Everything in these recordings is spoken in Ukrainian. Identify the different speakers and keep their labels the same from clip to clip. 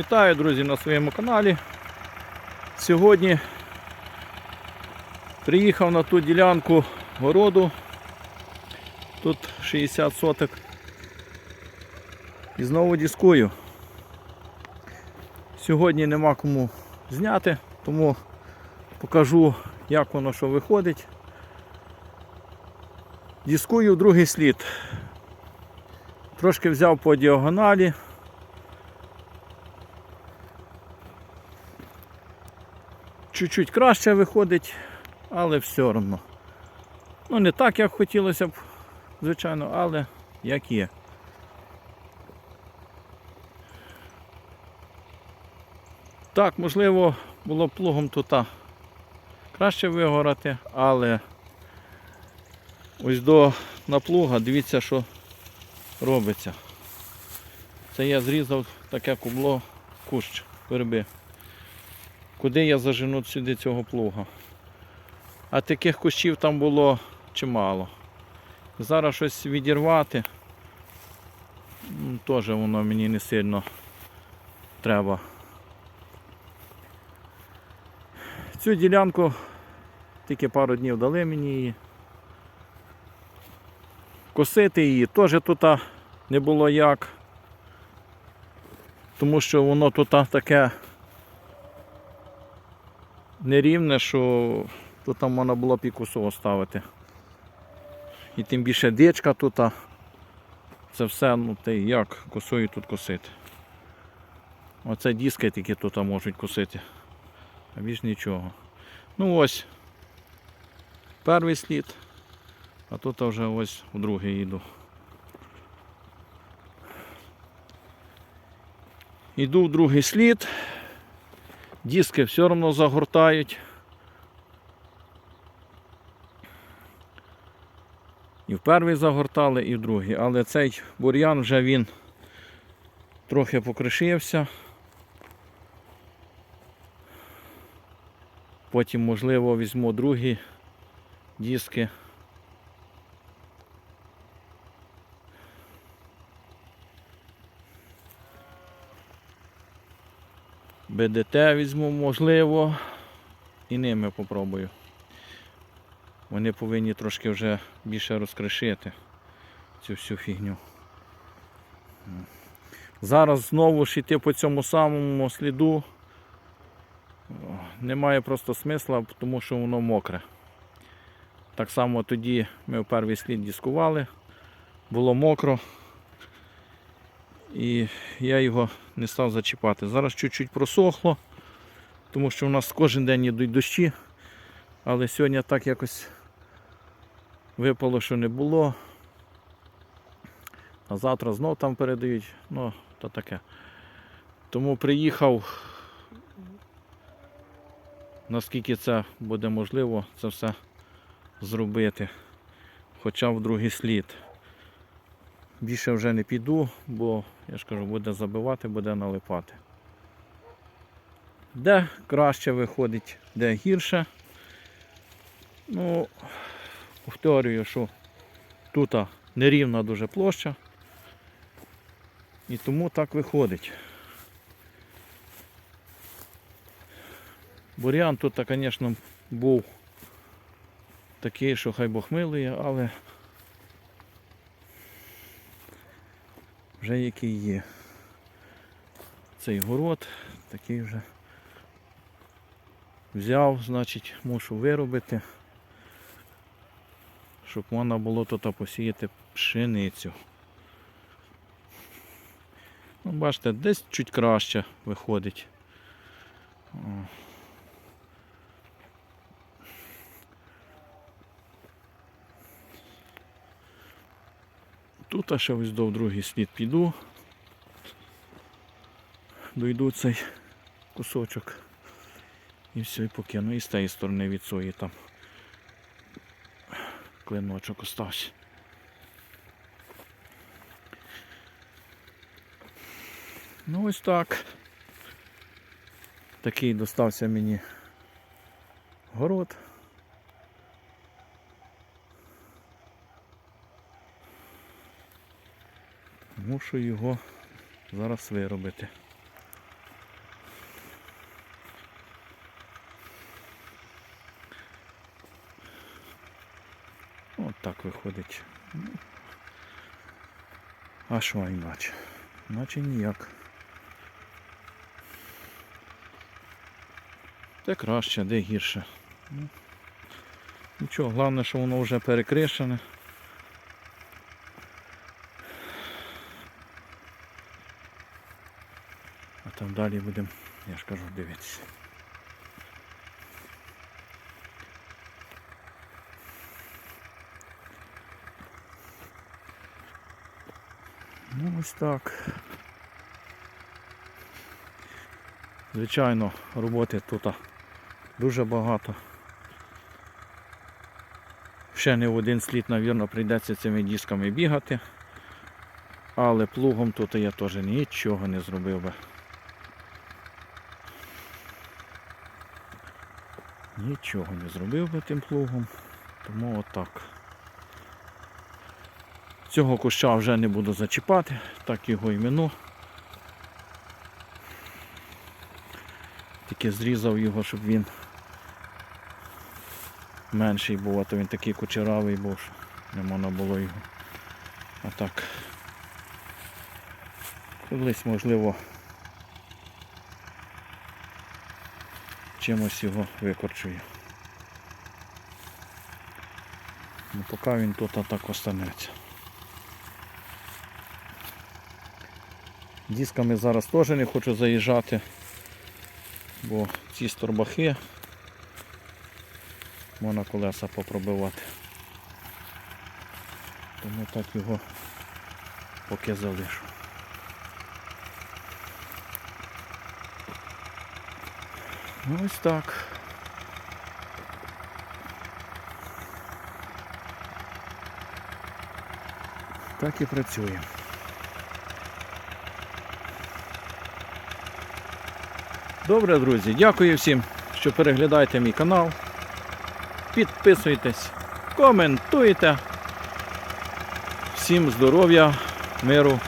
Speaker 1: Вітаю, друзі, на своєму каналі. Сьогодні приїхав на ту ділянку городу. Тут 60 соток. І знову дискую. Сьогодні нема кому зняти, тому покажу, як воно що виходить. Дискую другий слід. Трошки взяв по діагоналі. Чуть-чуть краще виходить, але все одно. Ну не так, як хотілося б, звичайно, але як є. Так, можливо, було б плугом тут краще вигорати, але ось до наплуга дивіться, що робиться. Це я зрізав таке кубло кущ верби. Куди я зажену сюди цього плуга? А таких кущів там було чимало. Зараз щось відірвати. м, Теж воно мені не сильно треба. Цю ділянку тільки пару днів дали мені її. Косити її теж тут не було як. Тому що воно тут таке нерівне, що тут там можна було б і косу ставити. І тим більше дичка тут. Це все, ну те як косою тут косити. Оце диски тільки тут можуть косити. А більш нічого. Ну ось. Перший слід, а тут вже ось в другий йду. Йду в другий слід. Диски все одно загортають. І в перший загортали, і в другий. Але цей бур'ян вже він трохи покришився. Потім, можливо, візьму другі диски. БДТ візьму, можливо, і ними попробую. Вони повинні трошки вже більше розкришити цю всю фігню. Зараз знову ж йти по цьому самому сліду немає просто смисла, тому що воно мокре. Так само тоді ми в перший слід дискували, було мокро і я його не став зачіпати. Зараз чуть-чуть просохло, тому що у нас кожен день йдуть дощі, але сьогодні так якось випало, що не було. А завтра знов там передають, ну, то таке. Тому приїхав, наскільки це буде можливо, це все зробити. Хоча в другий слід. Більше вже не піду, бо я ж кажу, буде забивати, буде налипати. Де краще виходить, де гірше. Ну, повторюю, що тут нерівна дуже площа. І тому так виходить. Бур'ян тут, звісно, був такий, що хай Бог милує, але вже який є. Цей город такий вже взяв, значить, мушу виробити, щоб можна було тут посіяти пшеницю. Ну, бачите, десь чуть краще виходить. Тут а ще ось до другий слід піду. Дойду цей кусочок і все, і покину. І з тієї сторони від сої там клиночок остався. Ну ось так. Такий достався мені город. Мушу його зараз виробити. От так виходить. А що іначе? Іначе ніяк. Де краще, де гірше. Ну, нічого, головне, що воно вже перекришене. Далі будемо, я ж кажу, дивитися. Ну ось так. Звичайно, роботи тут дуже багато. Ще не в один слід, мабуть, прийдеться цими дисками бігати. Але плугом тут я теж нічого не зробив би. Нічого не зробив би тим плугом. Тому отак. Цього куща вже не буду зачіпати, так його іменно. Тільки зрізав його, щоб він менший був, а то він такий кучеравий був, що не можна було його. А так. Колись можливо чимось його викорчую. Ну, поки він тут так останеться. Дисками зараз теж не хочу заїжджати, бо ці сторбахи можна колеса попробивати. Тому так його поки залишу. Ось так. Так і працює. Добре, друзі, дякую всім, що переглядаєте мій канал. Підписуйтесь, коментуйте. Всім здоров'я, миру,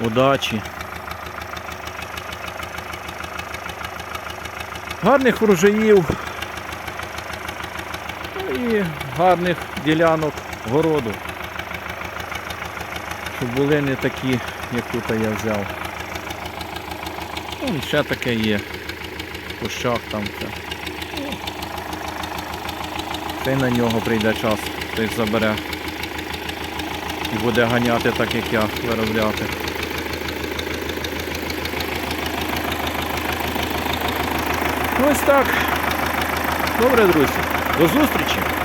Speaker 1: удачі. Гарних врожаїв ну і гарних ділянок городу. Щоб були не такі, як тут я взяв. Ну, ще таке є. Кущах там це. Та й на нього прийде час, хтось забере. І буде ганяти так, як я, виробляти. Ось так. Добре, друзі. До зустрічі!